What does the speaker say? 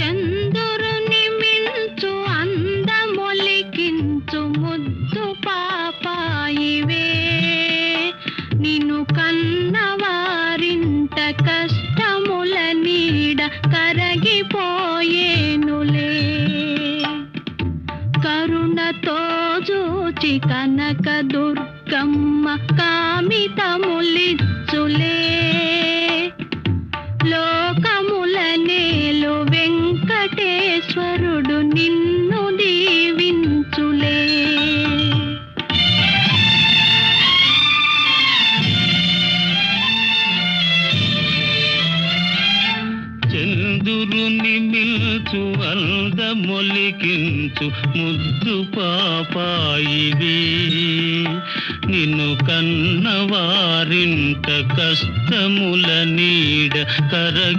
చంద్రుని మించు అందమొలికించు ముద్దు పాపాయివే. నిన్ను కన్నవారింత కష్టముల నీడ కరగిపోయేనులే. కరుణతో చూచి కనక దుర్గమ్మ కామితా చందురుని మిల్చు అందమొలికించు ముద్దు పాపాయివి నిన్ను కన్నవారింట కష్టముల నీడ కరగి